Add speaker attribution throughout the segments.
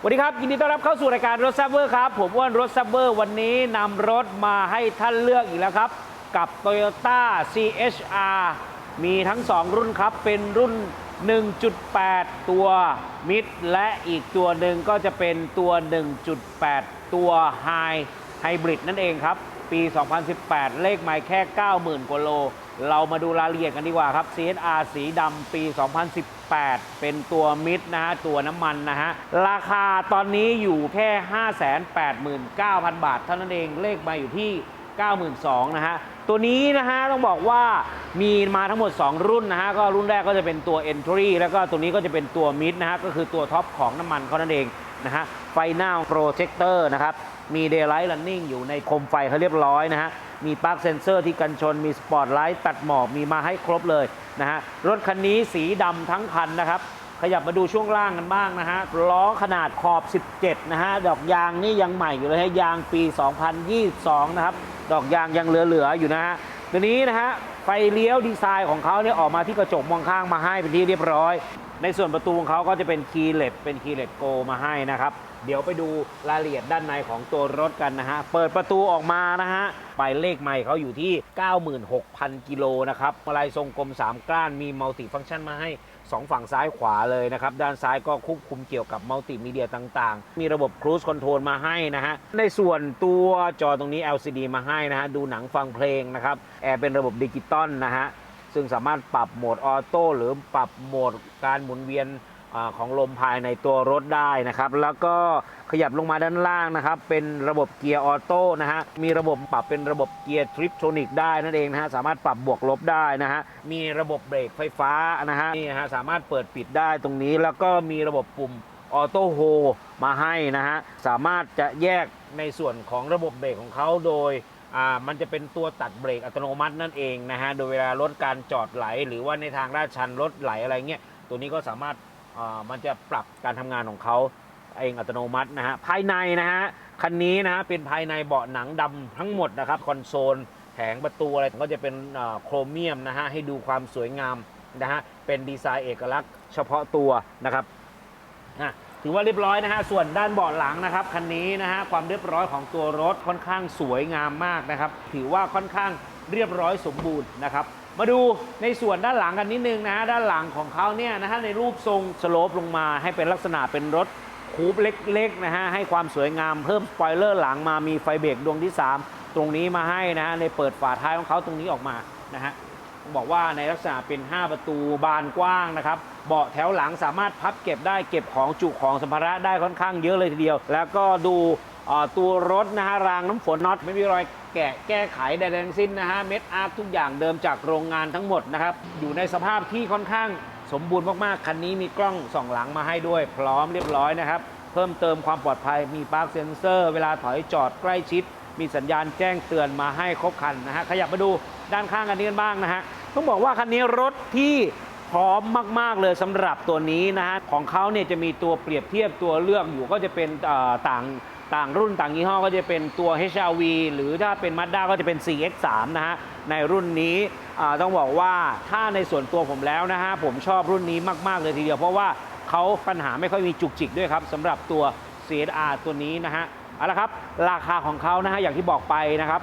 Speaker 1: สวัสดีครับ ยินดีต้อนรับเข้าสู่รายการรถซับเวอร์ครับ ผมอ้วนรถซับเวอร์วันนี้นำรถมาให้ท่านเลือกอีกแล้วครับ กับ Toyota CHR มีทั้ง 2 รุ่นครับ เป็นรุ่น 1.8 ตัวมิดและอีกตัวหนึ่งก็จะเป็นตัว 1.8 ตัว High Hybrid นั่นเองครับ ปี 2018 เลขหมายแค่ 90,000กว่าโล เรามาดูรายละเอียดกันดีกว่าครับ CSR สีดำปี 2018 เป็นตัวมิดนะฮะ ตัวน้ำมันนะฮะ ราคาตอนนี้อยู่แค่ 589,000 บาท เท่านั้นเองเลขมาอยู่ที่ 92,000นะฮะ ตัวนี้นะฮะ ต้องบอกว่ามีมาทั้งหมด 2 รุ่นนะฮะ ก็รุ่นแรกก็จะเป็นตัว Entry แล้วก็ตัวนี้ก็จะเป็นตัวมิดนะฮะ ก็คือตัวท็อปของน้ำมันเขานั่นเองนะฮะ ไฟหน้าโปรเจคเตอร์นะครับ มี Daylight Running อยู่ในโคมไฟเขาเรียบร้อยนะฮะ มีปลั๊กเซนเซอร์ที่กันชน มีสปอตไลท์ตัดหมอก มีมาให้ครบเลยนะฮะ รถคันนี้สีดำทั้งคันนะครับ ขยับมาดูช่วงล่างกันบ้างนะฮะ ล้อขนาดขอบ 17 นะฮะ ดอกยางนี่ยังใหม่อยู่เลยฮะ ยางปี 2022 นะครับ ดอกยางยังเหลือๆอยู่นะฮะ ตัวนี้นะฮะ ไฟเลี้ยวดีไซน์ของเขาเนี่ยออกมาที่กระจกมองข้างมาให้เป็นที่เรียบร้อย ในส่วนประตูของเขาก็จะเป็นคีย์เลตเป็นคีย์เลตโกมาให้นะครับ เดี๋ยวไปดูรายละเอียดด้านในของตัวรถกันนะฮะ เปิดประตูออกมานะฮะไปเลขใหม่เขาอยู่ที่ 96,000 กิโลนะครับมาลายทรงกลม 3 ก้านมีมัลติฟังก์ชันมาให้ 2 ฝั่งซ้ายขวาเลยนะครับ ด้านซ้ายก็ควบคุมเกี่ยวกับมัลติมีเดียต่างๆ มีระบบครู i คอนโทรลมาให้นะฮะ ในส่วนตัวจอตรงนี้ LCD มาให้นะฮะ ดูหนังฟังเพลงนะครับ แอร์เป็นระบบดิจิตอลนะฮะ ซึ่งสามารถปรับโหมดออโต้หรือปรับโหมดการหมุนเวียน ของลมภายในตัวรถได้นะครับ แล้วก็ขยับลงมาด้านล่างนะครับ เป็นระบบเกียร์ออโต้นะฮะ มีระบบปรับเป็นระบบเกียร์ทริปโทนิกได้นั่นเองนะฮะ สามารถปรับบวกลบได้นะฮะ มีระบบเบรกไฟฟ้านะฮะ นี่ฮะ สามารถเปิดปิดได้ตรงนี้ แล้วก็มีระบบปุ่มออโต้โฮมาให้นะฮะ สามารถจะแยกในส่วนของระบบเบรกของเขาโดยมันจะเป็นตัวตัดเบรกอัตโนมัตินั่นเองนะฮะ โดยเวลาลดการจอดไหล หรือว่าในทางลาดชันรถไหลอะไรเงี้ย ตัวนี้ก็สามารถ มันจะปรับการทำงานของเขาเองอัตโนมัตินะฮะภายในนะฮะคันนี้นะฮะเป็นภายในเบาะหนังดำทั้งหมดนะครับคอนโซลแผงประตูอะไรก็จะเป็นโครเมียมนะฮะให้ดูความสวยงามนะฮะเป็นดีไซน์เอกลักษณ์เฉพาะตัวนะครับอะถือว่าเรียบร้อยนะฮะส่วนด้านเบาะหลังนะครับคันนี้นะฮะความเรียบร้อยของตัวรถค่อนข้างสวยงามมากนะครับ ถือว่าค่อนข้างเรียบร้อยสมบูรณ์นะครับ มาดูในส่วนด้านหลังกันนิดนึงนะ ด้านหลังของเขาเนี่ยนะฮะในรูปทรงสโลปลงมาให้เป็นลักษณะเป็นรถคูปเล็กๆนะฮะให้ความสวยงามเพิ่มสปอยเลอร์หลังมามีไฟเบรกดวงที่ 3 ตรงนี้มาให้นะฮะในเปิดฝาท้ายของเขาตรงนี้ออกมานะฮะบอกว่าในลักษณะเป็น 5 ประตูบานกว้างนะครับเบาะแถวหลังสามารถพับเก็บได้เก็บของจุของสัมภาระได้ค่อนข้างเยอะเลยทีเดียว แล้วก็ดู ตัวรถนะฮะรางน้ำฝนน็อตไม่มีรอยแกะแก้ไขใดๆทั้งสิ้นนะฮะเม็ดอาร์ทุกอย่างเดิมจากโรงงานทั้งหมดนะครับอยู่ในสภาพที่ค่อนข้างสมบูรณ์มากๆ คันนี้มีกล้องส่องหลังมาให้ด้วย พร้อมเรียบร้อยนะครับ เพิ่มเติมความปลอดภัยมีปาร์คเซนเซอร์ เวลาถอยจอดใกล้ชิด มีสัญญาณแจ้งเตือนมาให้ครบคันนะฮะขยับมาดูด้านข้างกันนี้กันบ้างนะฮะต้องบอกว่าคันนี้รถที่พร้อมมาก ๆ เลยสำหรับตัวนี้นะฮะของเขาเนี่ยจะมีตัวเปรียบเทียบตัวเลือกอยู่ก็จะเป็นต่าง ต่างรุ่นต่างยี่ห้อก็จะเป็นตัว HRV หรือถ้าเป็น Mazda ก็จะเป็น CX3 นะฮะ ในรุ่นนี้ต้องบอกว่าถ้าในส่วนตัวผมแล้วนะฮะ ผมชอบรุ่นนี้มาก ๆ เลยทีเดียว เพราะว่าเขาปัญหาไม่ค่อยมีจุกจิกด้วยครับสำหรับตัว CSR ตัวนี้นะฮะเอาละครับ ราคาของเขานะฮะ อย่างที่บอกไปนะครับ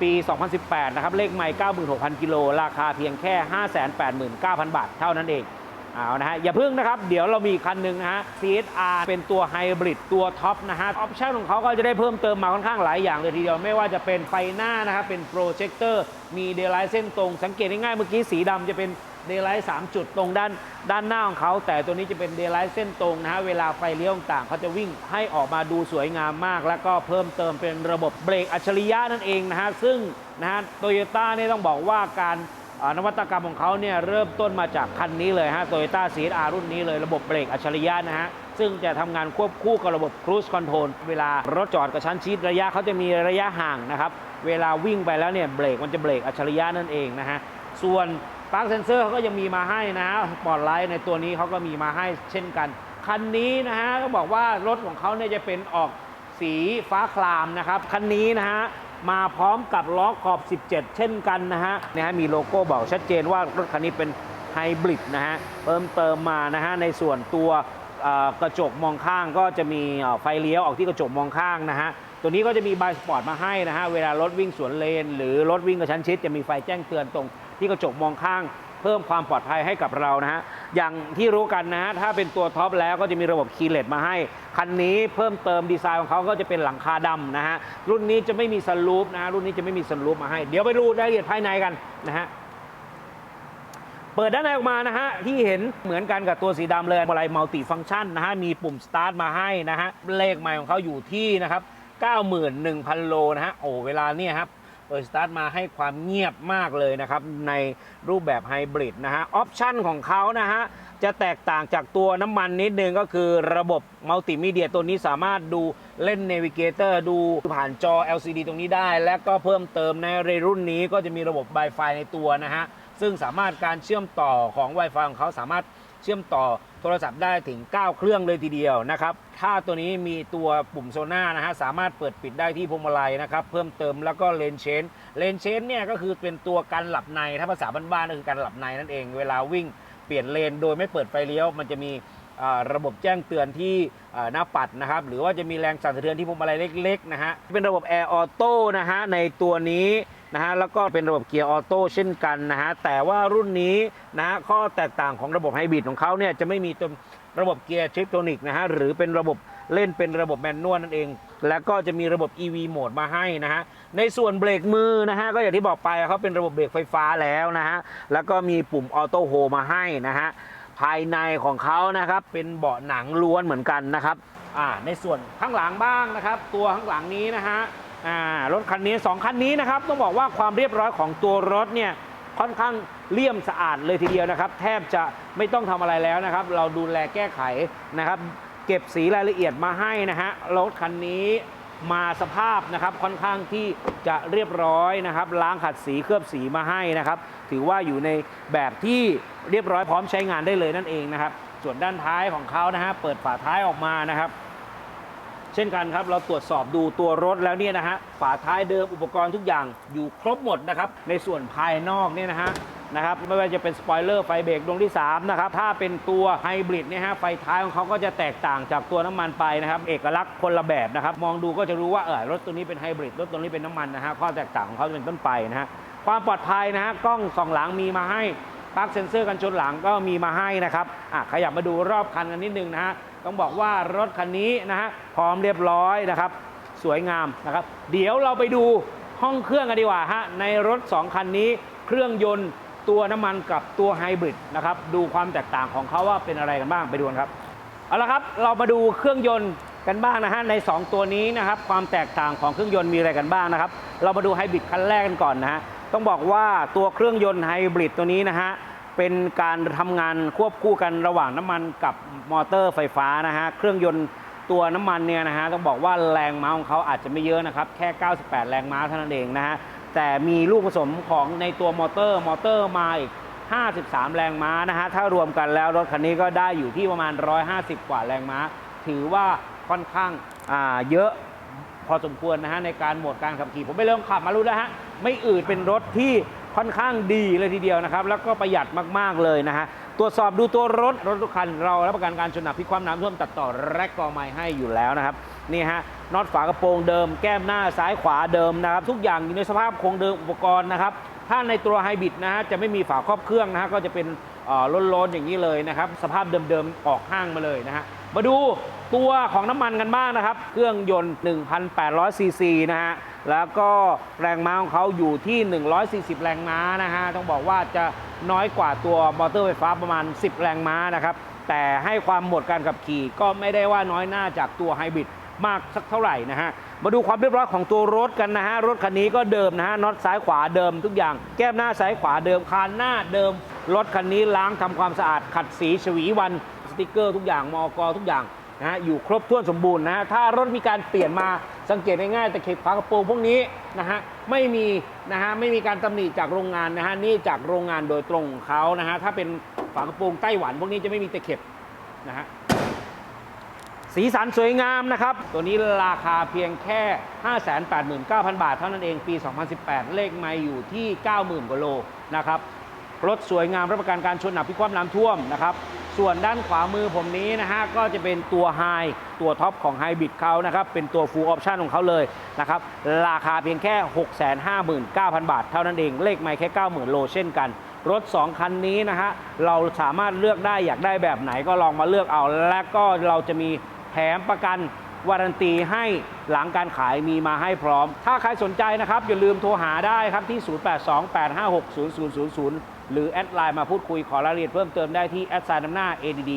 Speaker 1: ปี 2018 นะครับ เลขใหม่ 96,000 กิโล ราคาเพียงแค่ 589,000 บาท เท่านั้นเอง เอานะฮะอย่าพึ่งนะครับ เดี๋ยวเรามีคันหนึ่งนะฮะ CSR เป็นตัวไฮบริดตัวท็อปนะฮะ ออปชั่นของเขาก็จะได้เพิ่มเติมมาค่อนข้างหลายอย่างเลยทีเดียว ไม่ว่าจะเป็นไฟหน้านะครับ เป็นโปรเจคเตอร์ มีเดลไลท์เส้นตรง สังเกตง่ายๆเมื่อกี้สีดำจะเป็นเดย์ไลท์3จุดตรงด้านด้านหน้าของเขา แต่ตัวนี้จะเป็นเดย์ไลท์เส้นตรงนะฮะ เวลาไฟเลี้ยวต่างเขาจะวิ่งให้ออกมาดูสวยงามมาก แล้วก็เพิ่มเติมเป็นระบบเบรกอัจฉริยะนั่นเองนะฮะซึ่งนะฮะโตโยต้าเนี่ยต้องบอกว่าการ นวัตกรรมของเขาเนี่ยเริ่มต้นมาจากคันนี้เลยฮะโตโยต้าซีอารุ่นนี้เลยระบบเบรกอัจฉริยะนะฮะ ซึ่งจะทำงานควบคู่กับระบบครู i คอนโทรลเวลารถจอดกระชั้นชิดระยะเขาจะมีระยะห่างนะครับ เวลาวิ่งไปแล้วเนี่ยเบรกมันจะเบรกอัจฉริยะนั่นเองนะฮะ ส่วนปลั๊กเซนเซอร์เขาก็ยังมีมาให้นะฮะปอตไลท์ในตัวนี้เขาก็มีมาให้เช่นกัน คันนี้นะฮะต้องบอกว่ารถของเขาเนี่ยจะเป็นออกสีฟ้าครามนะครับ คันนี้นะฮะ มาพร้อมกับล้อขอบ 17 เช่นกันนะฮะนะฮะมีโลโก้บอกชัดเจนว่ารถคันนี้เป็นไฮบริดนะฮะเพิ่มเติมมานะฮะในส่วนตัวกระจกมองข้างก็จะมีไฟเลี้ยวออกที่กระจกมองข้างนะฮะตัวนี้ก็จะมีบายสปอร์ตมาให้นะฮะเวลารถวิ่งสวนเลน หรือรถวิ่งกระชั้นชิดจะมีไฟแจ้งเตือนตรงที่กระจกมองข้าง เพิ่มความปลอดภัยให้กับเรานะฮะอย่างที่รู้กันนะฮะถ้าเป็นตัวท็อปแล้วก็จะมีระบบคีย์เลสมาให้ คันนี้เพิ่มเติมดีไซน์ของเขาก็จะเป็นหลังคาดำนะฮะรุ่นนี้จะไม่มีสลูปนะฮะรุ่นนี้จะไม่มีสลูปมาให้ เดี๋ยวไปดูรายละเอียดภายในกันนะฮะเปิดด้านในออกมานะฮะที่เห็นเหมือนกันกับตัวสีดำเลยอะไรมัลติฟัง c t ชันนะฮะมีปุ่มสตาร์ทมาให้นะฮะเลขใหม่ของเขาอยู่ที่นะครับ91,000 โลนะฮะโอ้เวลาเนี่ยครับ เปิดสตาร์ทมาให้ความเงียบมากเลยนะครับ ในรูปแบบไฮบริดนะฮะออปชันของเขานะฮะ จะแตกต่างจากตัวน้ำมันนิดนึงก็คือระบบมัลติมีเดียตัวนี้สามารถดูเล่นเนวิเกเตอร์ดูผ่านจอ LCD ตรงนี้ได้ และก็เพิ่มเติมในรุ่นนี้ก็จะมีระบบ Wi-Fi ในตัวนะฮะ ซึ่งสามารถการเชื่อมต่อของ Wi-Fi ของเขาสามารถเชื่อมต่อ ทรศัพท์ได้ถึง 9 เครื่องเลยทีเดียวนะครับ ถ้าตัวนี้มีตัวปุ่มโซน่านะฮะสามารถเปิดปิดได้ที่พวงมาลัยนะครับ เพิ่มเติมแล้วก็เลนเชนเลนเชนเนี่ยก็คือเป็นตัวการหลับใน ถ้าภาษาบ้านๆก็คือการหลับในนั่นเอง เวลาวิ่งเปลี่ยนเลนโดยไม่เปิดไฟเลี้ยว มันจะมีระบบแจ้งเตือนที่หน้าปัดนะครับ หรือว่าจะมีแรงสั่นสะเทือนที่พวงมาลัยเล็กๆนะฮะเป็นระบบแอร์ออโต้นะฮะในตัวนี้ นะฮะแล้วก็เป็นระบบเกียร์ออโต้เช่นกันนะฮะแต่ว่ารุ่นนี้นะฮะข้อแตกต่างของระบบไฮบริดของเขาเนี่ยจะไม่มีตัวระบบเกียร์ทริปโทนิกนะฮะหรือเป็นระบบเล่นเป็นระบบแมนนวลนั่นเอง แล้วก็จะมีระบบ EV โหมดมาให้นะฮะในส่วนเบรกมือนะฮะก็อย่างที่บอกไปเขาเป็นระบบเบรกไฟฟ้าแล้วนะฮะแล้วก็มีปุ่มออโต้โฮมาให้นะฮะภายในของเขานะครับเป็นเบาะหนังล้วนเหมือนกันนะครับอ่าในส่วนข้างหลังบ้างนะครับ ตัวข้างหลังนี้นะฮะ อ่ารถคันนี้สองคันนี้นะครับ ต้องบอกว่าความเรียบร้อยของตัวรถเนี่ยค่อนข้างเลี่ยมสะอาดเลยทีเดียวนะครับ แทบจะไม่ต้องทำอะไรแล้วนะครับ เราดูแลแก้ไขนะครับ เก็บสีรายละเอียดมาให้นะฮะรถคันนี้มาสภาพนะครับค่อนข้างที่จะเรียบร้อยนะครับ ล้างขัดสีเคลือบสีมาให้นะครับ ถือว่าอยู่ในแบบที่เรียบร้อยพร้อมใช้งานได้เลยนั่นเองนะครับ ส่วนด้านท้ายของเขานะฮะเปิดฝาท้ายออกมานะครับ เช่นกันครับ เราตรวจสอบดูตัวรถแล้วเนี่ยนะฮะฝาท้ายเดิมอุปกรณ์ทุกอย่างอยู่ครบหมดนะครับในส่วนภายนอกเนี่ยนะฮะนะครับไม่ว่าจะเป็นสปอยเลอร์ไฟเบรกดวงที่3นะครับถ้าเป็นตัวไฮบริดเนี่ยฮะไฟท้ายของเขาก็จะแตกต่างจากตัวน้ำมันไปนะครับเอกลักษณ์คนละแบบนะครับมองดูก็จะรู้ว่าเออรถตัวนี้เป็นไฮบริดรถตัวนี้เป็นน้ำมันนะฮะข้อแตกต่างของเขาจะเป็นต้นไปนะฮะความปลอดภัยนะฮะกล้องส่องหลังมีมาให้ปลั๊กเซ็นเซอร์กันชนหลังก็มีมาให้นะครับอะขยับมาดูรอบคันกันนิดนึงนะฮะ ต้องบอกว่ารถคันนี้นะฮะพร้อมเรียบร้อยนะครับ สวยงามนะครับ เดี๋ยวเราไปดูห้องเครื่องกันดีกว่าฮะในรถ 2 คันนี้เครื่องยนต์ตัวน้ำมันกับตัวไฮบริดนะครับดูความแตกต่างของเขาว่าเป็นอะไรกันบ้างไปดูกันครับเอาละครับเรามาดูเครื่องยนต์กันบ้างนะฮะใน 2 ตัวนี้นะครับความแตกต่างของเครื่องยนต์มีอะไรกันบ้างนะครับเรามาดูไฮบริดคันแรกกันก่อนนะฮะต้องบอกว่าตัวเครื่องยนต์ไฮบริดตัวนี้นะฮะเป็นการทำงานควบคู่กันระหว่างน้ำมันกับ มอเตอร์ไฟฟ้านะฮะ เครื่องยนต์ตัวน้ำมันเนี่ยนะฮะ ต้องบอกว่าแรงม้าของเขาอาจจะไม่เยอะนะครับ แค่ 98 แรงม้าเท่านั้นเองนะฮะ แต่มีลูกผสมของในตัวมอเตอร์มอเตอร์มาอีก 53 แรงม้านะฮะ ถ้ารวมกันแล้วรถคันนี้ก็ได้อยู่ที่ประมาณ 150 กว่าแรงม้า ถือว่าค่อนข้างอ่าเยอะพอสมควรนะฮะในการโหมดการขับขี่ ผมไปเริ่มขับมารู้แล้วฮะไม่อืดเป็นรถที่ค่อนข้างดีเลยทีเดียวนะครับ แล้วก็ประหยัดมาก ๆ เลยนะฮะ ตรวจสอบดูตัวรถรถทุกคันเรารับประกันการชนหนักพิความน้ำท่วมตัดต่อและกอไม้ให้อยู่แล้วนะครับนี่ฮะน็อตฝากระโปรงเดิม แก้มหน้าซ้ายขวาเดิมนะครับ ทุกอย่างอยู่ในสภาพคงเดิมอุปกรณ์นะครับ ถ้าในตัวไฮบริดนะฮะจะไม่มีฝาครอบเครื่องนะฮะก็จะเป็นเอ่อล้นๆอย่างนี้เลยนะครับ สภาพเดิมๆออกห้างมาเลยนะฮะมาดูตัวของน้ำมันกันบ้างนะครับ เครื่องยนต์ 1,800ซีซีนะฮะ แล้วก็แรงม้าของเขาอยู่ที่ 140 แรงม้านะฮะ ต้องบอกว่าจะน้อยกว่าตัวมอเตอร์ไฟฟ้าประมาณ 10 แรงม้านะครับ แต่ให้ความหมดการขับขี่ก็ไม่ได้ว่าน้อยหน้าจากตัวไฮบริดมากสักเท่าไหร่นะฮะ มาดูความเรียบร้อยของตัวรถกันนะฮะ รถคันนี้ก็เดิมนะฮะน็อตซ้ายขวาเดิมทุกอย่าง แก้มหน้าซ้ายขวาเดิม คานหน้าเดิม รถคันนี้ล้างทำความสะอาด ขัดสีฉวีวัน สติกเกอร์ ทุกอย่าง มอกทุกอย่างนะฮะ อยู่ครบถ้วนสมบูรณ์นะฮะ ถ้ารถมีการเปลี่ยนมา สังเกตง่ายๆแต่เข็บฝากระโปรงพวกนี้นะฮะไม่มีนะฮะไม่มีการตำหนิจากโรงงานนะฮะนี่จากโรงงานโดยตรงของเขานะฮะถ้าเป็นฝากระโปรงไต้หวัน พวกนี้จะไม่มีตะเข็บนะฮะสีสันสวยงามนะครับ ตัวนี้ราคาเพียงแค่ 589,000 บาท เท่านั้นเองปี 2018 เลขไม่อยู่ที่ 90,000กว่าโลนะครับรถสวยงามรับประกันการชนหนักพิความน้ำท่วมนะครับ ส่วนด้านขวามือผมนี้นะฮะก็จะเป็นตัว High ตัวท็อปของ Hybrid เขานะครับ เป็นตัว Full Option ของเขาเลยนะครับ ราคาเพียงแค่ 659,000 บาท เท่านั้นเอง เลขไม่แค่ 90,000 โลเช่นกัน รถ 2 คันนี้นะฮะเราสามารถเลือกได้อยากได้แบบไหนก็ลองมาเลือกเอา และก็เราจะมีแถมประกันวารันตีให้หลังการขายมีมาให้พร้อม ถ้าใครสนใจนะครับ อย่าลืมโทรหาได้ครับที่ 0828560000 หรือแอดไลน์มาพูดคุยขอรายละเอียดเพิ่มเติมได้ที่แอดไซน์นำหน้า ADD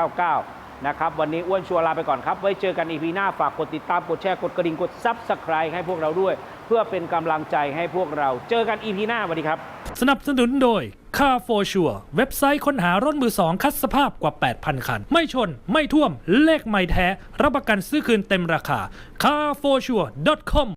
Speaker 1: 9999 นะครับวันนี้อ้วนชัวร์ลาไปก่อนครับ ไว้เจอกันอีพีหน้าฝากกดติดตามกดแชร์กดกระดิ่งกด Subscribe ให้พวกเราด้วย เพื่อเป็นกำลังใจให้พวกเราเจอกันอีพีหน้าสวัสดีครับ
Speaker 2: สนับสนุนโดย Car for Sure เว็บไซต์ค้นหารถมือสองคัดสภาพกว่า 8,000 คัน ไม่ชน ไม่ท่วม เลขไม่แท้ รับประกันซื้อคืนเต็มราคา carforsure.com